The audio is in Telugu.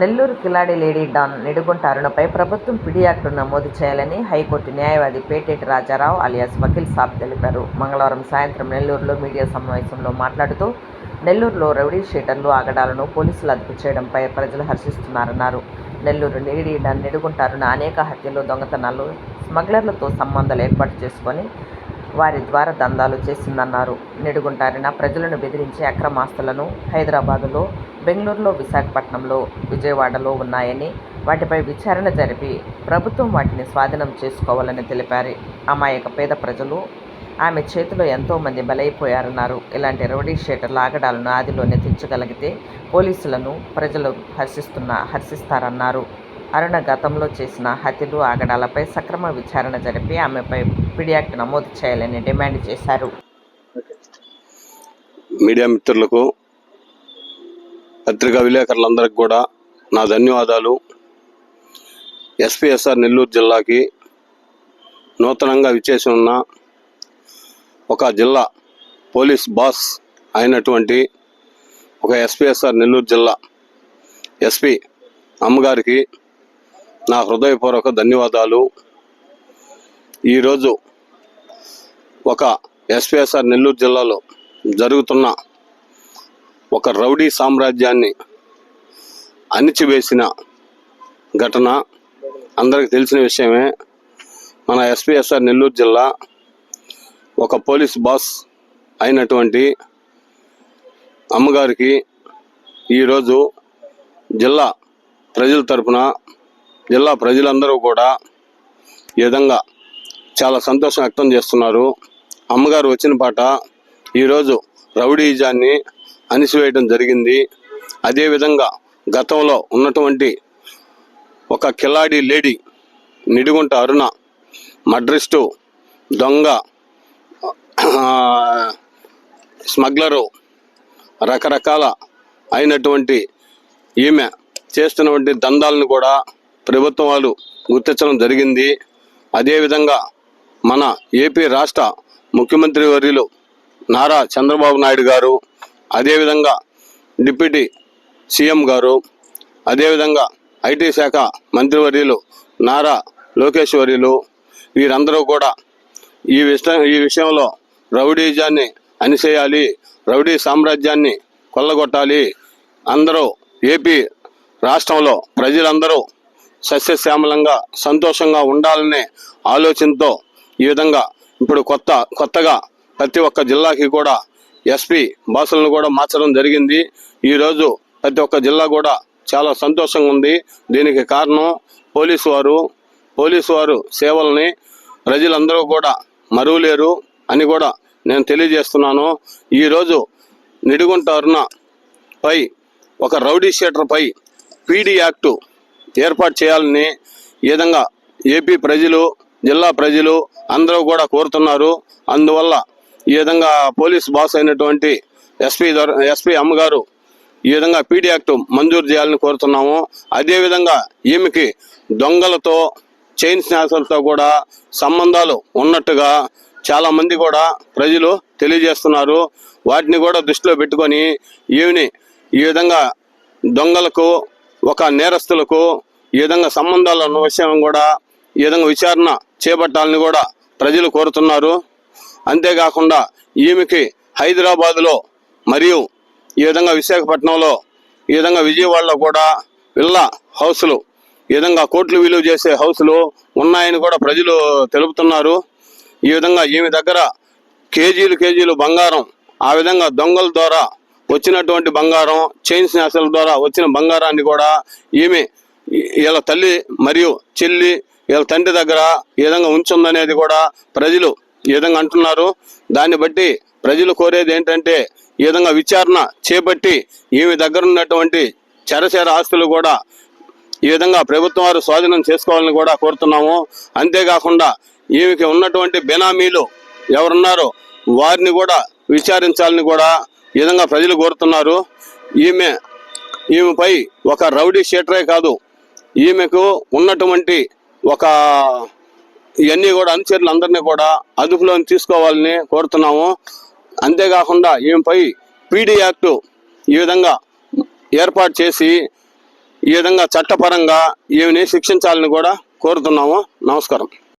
నెల్లూరు కిలాడి లేడీ డాన్ నిడుగుంట అరుణపై ప్రభుత్వం పిడి యాక్టు నమోదు చేయాలని హైకోర్టు న్యాయవాది పేటేటి రాజారావు అలియాస్ వకీల్ సాబ్ తెలిపారు. మంగళవారం సాయంత్రం నెల్లూరులో మీడియా సమావేశంలో మాట్లాడుతూ నెల్లూరులో రౌడీ షీటర్లు ఆగడాలను పోలీసులు అదుపు చేయడంపై ప్రజలు హర్షిస్తున్నారన్నారు. నెల్లూరు లేడీ డాన్ నిడుగుంట అరుణ అనేక హత్యలు దొంగతనాలు స్మగ్లర్లతో సంబంధాలు ఏర్పాటు చేసుకొని వారి ద్వారా దందాలు చేసిందన్నారు. నిడుగుంటారిన ప్రజలను బెదిరించి అక్రమాస్తులను హైదరాబాదులో బెంగళూరులో విశాఖపట్నంలో విజయవాడలో ఉన్నాయని వాటిపై విచారణ జరిపి ప్రభుత్వం వాటిని స్వాధీనం చేసుకోవాలని తెలిపారు. అమాయక పేద ప్రజలు ఆమె చేతిలో ఎంతోమంది బలైపోయారన్నారు. ఇలాంటి రౌడీ షేటర్ల ఆగడాలను ఆదిలోనే తెచ్చగలిగితే పోలీసులను ప్రజలు హర్షిస్తున్న హర్షిస్తారన్నారు. అరుణ గతంలో చేసిన హత్యలు ఆగడాలపై సక్రమ విచారణ జరిపి ఆమెపై పిడియాక్ట్ నమోదు చేయాలని డిమాండ్ చేశారు. మీడియా మిత్రులకు పత్రికా విలేకరులందరికీ కూడా నా ధన్యవాదాలు. ఎస్పీఎస్ఆర్ నెల్లూరు జిల్లాకి నూతనంగా విచ్చేసి ఉన్న ఒక జిల్లా పోలీస్ బాస్ అయినటువంటి ఒక ఎస్పీఎస్ఆర్ నెల్లూరు జిల్లా ఎస్పీ అమ్మగారికి నా హృదయపూర్వక ధన్యవాదాలు. ఈరోజు ఒక ఎస్పీఎస్ఆర్ నెల్లూరు జిల్లాలో జరుగుతున్న ఒక రౌడీ సామ్రాజ్యాన్ని అణిచివేసిన ఘటన. అందరికి తెలిసిన విషయమే మన ఎస్పీఎస్ఆర్ నెల్లూరు జిల్లా ఒక పోలీస్ బాస్ అయినటువంటి అమ్మగారికి ఈరోజు జిల్లా ప్రజల తరపున జిల్లా ప్రజలందరూ కూడా ఈ విధంగా చాలా సంతోషం వ్యక్తం చేస్తున్నారు. అమ్మగారు వచ్చిన పాట ఈరోజు రౌడీజాన్ని అణిసివేయడం జరిగింది. అదేవిధంగా గతంలో ఉన్నటువంటి ఒక కిలాడి లేడీ నిడిగుంట అరుణ మడ్రిస్టు దొంగ స్మగ్లరు రకరకాల అయినటువంటి ఈమె చేస్తున్నటువంటి దందాలను కూడా ప్రభుత్వం వాళ్ళు గుర్తించడం జరిగింది. అదేవిధంగా మన ఏపీ రాష్ట్ర ముఖ్యమంత్రి వర్యులు నారా చంద్రబాబు నాయుడు గారు అదేవిధంగా డిప్యూటీ సీఎం గారు అదేవిధంగా ఐటీ శాఖ మంత్రివర్యులు నారా లోకేష్ వర్యులు వీరందరూ కూడా ఈ విషయం ఈ విషయంలో రౌడీజాన్ని అణిసేయాలి రౌడీ సామ్రాజ్యాన్ని కొల్లగొట్టాలి. అందరూ ఏపీ రాష్ట్రంలో ప్రజలందరూ సస్యశ్యామలంగా సంతోషంగా ఉండాలనే ఆలోచనతో ఈ విధంగా ఇప్పుడు కొత్త కొత్తగా ప్రతి ఒక్క జిల్లాకి కూడా ఎస్పీ బాసులను కూడా మార్చడం జరిగింది. ఈరోజు ప్రతి ఒక్క జిల్లా కూడా చాలా సంతోషంగా ఉంది. దీనికి కారణం పోలీసు వారు. పోలీసు వారు సేవల్ని ప్రజలందరూ కూడా మరువలేరు అని కూడా నేను తెలియజేస్తున్నాను. ఈరోజు నిడుగుంట అరుణ పై ఒక రౌడీ షీటర్ పై పీడీ యాక్టు ఏర్పాటు చేయాలని ఈ విధంగా ఏపీ ప్రజలు జిల్లా ప్రజలు అందరూ కూడా కోరుతున్నారు. అందువల్ల ఈ విధంగా పోలీస్ బాస్ అయినటువంటి ఎస్పీ ఎస్పీ అమ్మగారు ఈ విధంగా పీడీ యాక్ట్ మంజూరు చేయాలని కోరుతున్నాము. అదేవిధంగా ఈమెకి దొంగలతో చైన్ స్నాచర్లతో కూడా సంబంధాలు ఉన్నట్టుగా చాలామంది కూడా ప్రజలు తెలియజేస్తున్నారు. వాటిని కూడా దృష్టిలో పెట్టుకొని ఈమెని ఈ విధంగా దొంగలకు ఒక నేరస్తులకు ఈ విధంగా సంబంధాలు ఉన్న విషయం కూడా ఈ విధంగా విచారణ చేపట్టాలని కూడా ప్రజలు కోరుతున్నారు. అంతేకాకుండా ఈమెకి హైదరాబాదులో మరియు ఈ విధంగా విశాఖపట్నంలో ఈ విధంగా విజయవాడలో కూడా విల్లా హౌసులు ఈ విధంగా కోట్లు విలువ చేసే హౌసులు ఉన్నాయని కూడా ప్రజలు తెలుపుతున్నారు. ఈ విధంగా ఈమె దగ్గర కేజీలు కేజీలు బంగారం ఆ విధంగా దొంగల ద్వారా వచ్చినటువంటి బంగారం చైన్ స్నాచర్ల ద్వారా వచ్చిన బంగారాన్ని కూడా ఈమె వీళ్ళ తల్లి మరియు చెల్లి వీళ్ళ తండ్రి దగ్గర ఈ విధంగా ఉంచుందనేది కూడా ప్రజలు ఈ విధంగా అంటున్నారు. దాన్ని బట్టి ప్రజలు కోరేది ఏంటంటే ఈ విధంగా విచారణ చేపట్టి ఈమె దగ్గర ఉన్నటువంటి చరచర ఆస్తులు కూడా ఈ విధంగా ప్రభుత్వం వారు స్వాధీనం చేసుకోవాలని కూడా కోరుతున్నాము. అంతేకాకుండా ఈమెకి ఉన్నటువంటి బెనామీలు ఎవరున్నారో వారిని కూడా విచారించాలని కూడా ఈ విధంగా ప్రజలు కోరుతున్నారు. ఈమె ఈమెపై ఒక రౌడీ షీటరే కాదు. ఈమెకు ఉన్నటువంటి ఒక ఇవన్నీ కూడా అనుచరులు అందరినీ కూడా అదుపులోని తీసుకోవాలని కోరుతున్నాము. అంతేకాకుండా ఈమెపై పీడీ యాక్టు ఈ విధంగా ఏర్పాటు చేసి ఈ విధంగా చట్టపరంగా ఈమెని శిక్షించాలని కూడా కోరుతున్నాము. నమస్కారం.